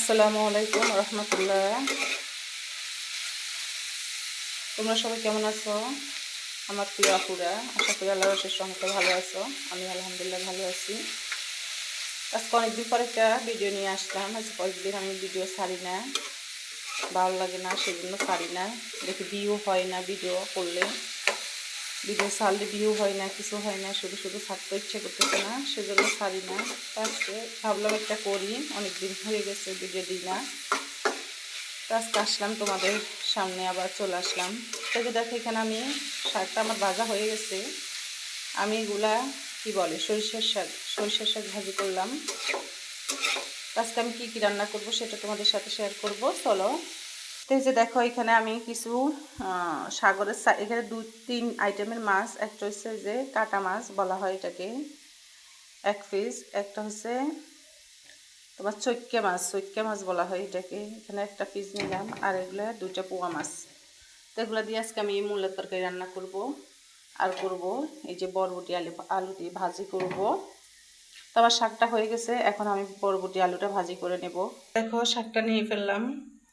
আসসালামু আলাইকুম রহমতুল্লাহ। তোমরা সবাই কেমন আছো? আমার প্রিয় আপুরা, আশা করি আল্লাহ রসের সঙ্গে ভালো আছো। আমি আলহামদুলিল্লাহ ভালো আছি। আজকে অনেকদিন পর একটা ভিডিও নিয়ে আসলাম। আজকে কয়েকদিন আমি ভিডিও ছাড়ি না। ভালো লাগে না, সেজন্য ছাড়ি না। দেখি ভিউ হয় না ভিডিও করলে। ভিডিও ছাড়লে ভিউ হয় না, কিছু হয় না, শুধু শুধু ছাড়তে ইচ্ছে করতেছে না, সেজন্য ছাড়ি না। আজকে ভাবলাম একটা করি অনেক দিন হয়ে গেছে ভিডিও দিই না। আজকে আসলাম তোমাদের সামনে, আবার চলে আসলাম। তো যে দেখো, এখানে আমি শাকটা আমার ভাজা হয়ে গেছে। আমি এগুলা, কি বলে, সরিষার শাক সরিষার শাক ভাজি করলাম। আজকে আমি কী কী রান্না করব সেটা তোমাদের সাথে শেয়ার করব। চলো। তো এই যে দেখো, এখানে আমি কিছু সাগরের এখানে দুই, তিন আইটেমের মাছ, একটা হচ্ছে যে কাটা মাছ বলা হয় এটাকে, এক পিস একটা হচ্ছে তোমার চৈক্কে মাছ চৈক্কে মাছ বলা হয় এটাকে, এখানে একটা পিস নিলাম, আর এগুলো দুইটা পোয়া মাছ। তো এগুলো দিয়ে আজকে আমি মূলের তরকারি রান্না করব, আর করব এই যে বরবটি আলু আলু দিয়ে ভাজি করব। তো আমার শাকটা হয়ে গেছে, এখন আমি বরবটি আলুটা ভাজি করে নেব। দেখো, শাকটা নিয়ে ফেললাম।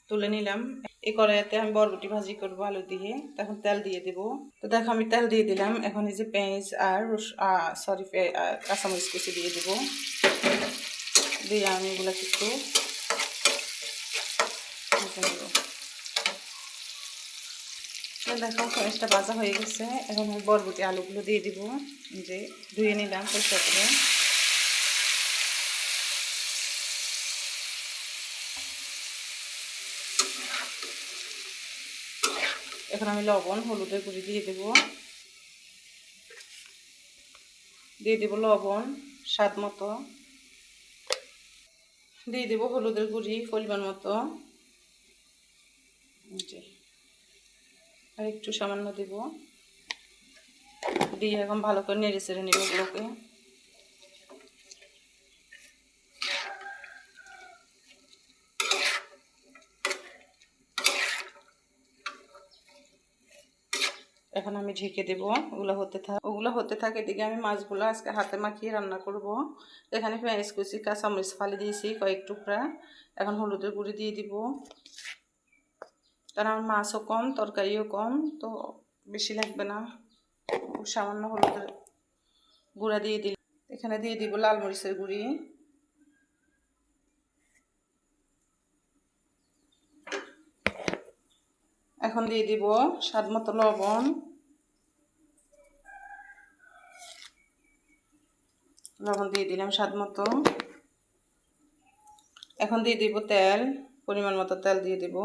তুলে নিলাম। এই কড়াইতে আমি বরবটি ভাজি করব আলু দিয়ে। তখন তেল দিয়ে দেব। তো দেখো, আমি তেল দিয়ে দিলাম। এখন এই যে পেঁয়াজ আর সরি কাঁচামরিচ কুচি দিয়ে দেবো। দিয়ে আমি এগুলো একটু দেখো, পেঁয়াজটা ভাজা হয়ে গেছে। এখন আমি বরবটি আলুগুলো দিয়ে দিব। যে ধুয়ে নিলাম পরিষ্কার করে। এখন আমি লবণ, হলুদের গুঁড়ি দিয়ে দেব। দিয়ে দেব লবণ, স্বাদ মতো। দিয়ে দেব হলুদের গুঁড়ি, পরিমাণ মতো। আর একটু সামান্য দেব। দিয়ে এখন ভালো করে নেড়ে চেড়ে নেব ওগুলোকে। এখন আমি ঢেকে দেব, ওগুলো হতে থাকে, ওগুলো হতে থাকে দিকে আমি মাছগুলো আজকে হাতে মাখিয়ে রান্না করব। এখানে পেঁয়াজ কুচি, কাঁচামরিচ ফালি দিয়েছি কয়েক টুকরা, এখন হলুদের গুঁড়ি দিয়ে দিব। কারণ আমার মাছও কম, তরকারিও কম, তো বেশি লাগবে না। সামান্য হলুদের গুঁড়া দিয়ে দিল এখানে দিয়ে দিব লাল মরিচের গুঁড়ি। এখন দিয়ে দিব স্বাদ মতো লবণ। লবণ দিয়ে দিলাম স্বাদ মতো। এখন দিয়ে দিব তেল, পরিমাণ মতো তেল দিয়ে দিব।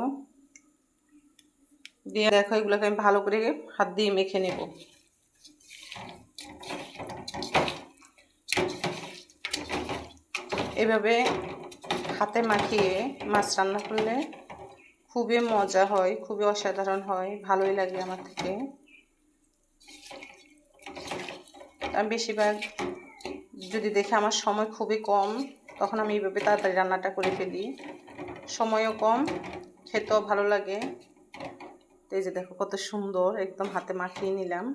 দিয়ে দেখো এগুলোকে আমি ভালো করে হাত দিয়ে মেখে নেব। এভাবে হাতে মাখিয়ে মাছ রান্না করলে খুবই মজা হয়, খুবই অসাধারণ হয়, ভালোই লাগে আমার থেকে। আমি বেশিরভাগ যদি দেখে আমার সময় খুবই কম, তখন আমি এইভাবে তাড়াতাড়ি রান্নাটা করে ফেলি। সময়ও কম, খেতেও ভালো লাগে। তো এই যে দেখো কত সুন্দর একদম হাতে মাখিয়ে নিলাম।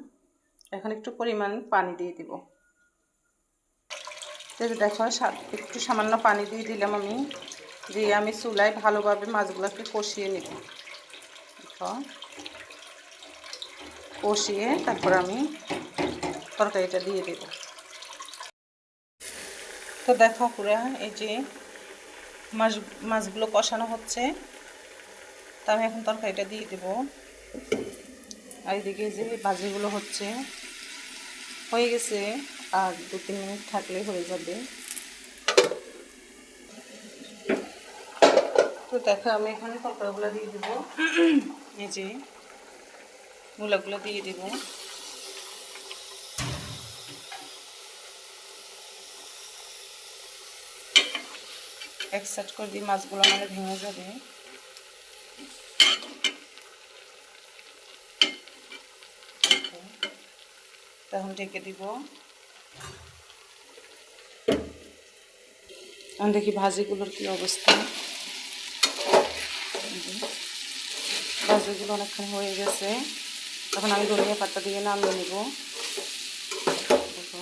এখন একটু পরিমাণ পানি দিয়ে দিব। তো দেখো একটু সামান্য পানি দিয়ে দিলাম আমি, দিয়ে আমি চুলায় ভালোভাবে মাছগুলোকে কষিয়ে নিব। দেখো। কষিয়ে তারপর আমি তরকারিটা দিয়ে দেব। তো দেখো পুরা এই যে মাছ মাছগুলো কষানো হচ্ছে। তা আমি এখন তরকারিটা দিয়ে দেব। আর এদিকে যে ভাজিগুলো হচ্ছে, হয়ে গেছে। আর দু, তিন মিনিট থাকলে হয়ে যাবে। তো দেখো, আমি এখানে তরকারিগুলো দিয়ে দেবো। এই যে মূলাগুলো দিয়ে দেবো। এক সাইড করে দিয়ে মাছগুলো মানে ভেঙে যাবে। তখন ঢেকে দিব। এখন দেখি ভাজিগুলোর কি অবস্থা। ভাজিগুলো অনেকক্ষণ হয়ে গেছে। তখন আমি ধনিয়া পাতা দিয়ে নামিয়ে নিব দেখো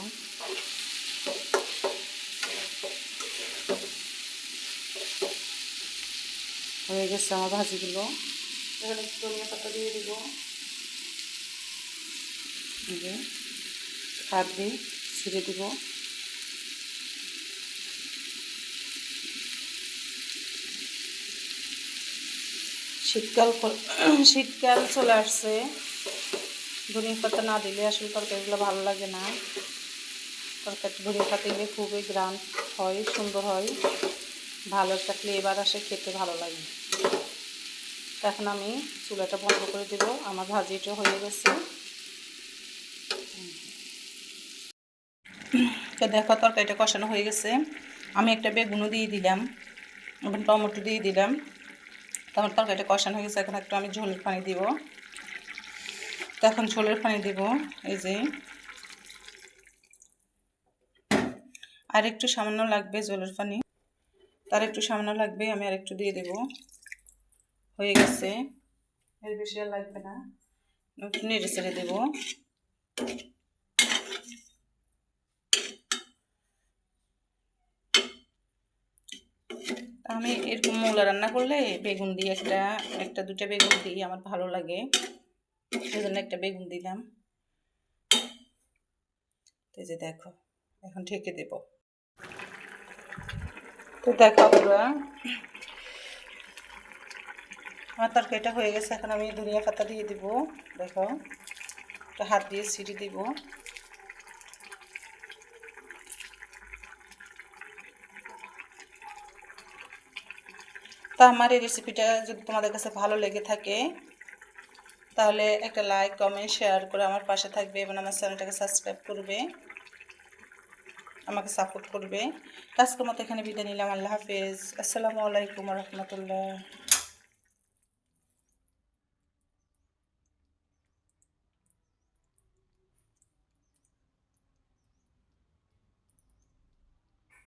হয়ে গেছে আমার ভাজিগুলো। এখানে ধনিয়া পাতা দিয়ে দিব। হাত দিয়ে ছিঁড়ে দিব। শীতকাল শীতকাল চলে আসছে। ধনিয়া পাতা না দিলে আসলে তরকারিগুলো ভালো লাগে না। তরকারি ধনিয়া পাতা দিলে খুবই গ্রান হয়, সুন্দর হয়। ভালো একটা ফ্লেভার আসে, খেতে ভালো লাগে। এখন আমি চুলাটা বন্ধ করে দেব। আমার ভাজিটা হয়ে গেছে। দেখো, তরকারিটা কষানো হয়ে গেছে। আমি একটা বেগুনও দিয়ে দিলাম। এবং টমেটো দিয়ে দিলাম। তখন তরকারিটা কষানো হয়ে গেছে। এখন একটু আমি ঝোলের পানি দিব। তো এখন ঝোলের পানি দিব। এই যে। আর একটু সামান্য লাগবে ঝোলের পানি। তার একটু সামান্য লাগবে, আমি আর একটু দিয়ে দেব। হয়ে গেছে। এর বেশি আর লাগবে না। একটু নেড়ে ছেড়ে দেবো। আমি এরকম মৌলা রান্না করলে বেগুন দিয়ে একটা একটা দুটা বেগুন দিই আমার ভালো লাগে। সেই জন্য একটা বেগুন দিলাম। তো এই যে দেখো এখন ঢেকে দেব। তো দেখো পুরা আমার তরকারিটা হয়ে গেছে, এখন আমি ধনিয়া পাতা দিয়ে দিব, দেখো। একটা হাত দিয়ে ছিটি দিব। তো আমার এই রেসিপিটা যদি তোমাদের কাছে ভালো লেগে থাকে, তাহলে একটা লাইক কমেন্ট শেয়ার করে আমার পাশে থাকবে এবং আমার চ্যানেলটাকে সাবস্ক্রাইব করবে। আমাকে সাপোর্ট করবে। আজকের মতো এখানে বিদায় নিলাম, আল্লাহ হাফেজ। আসসালামু আলাইকুম রহমতুল্লাহ।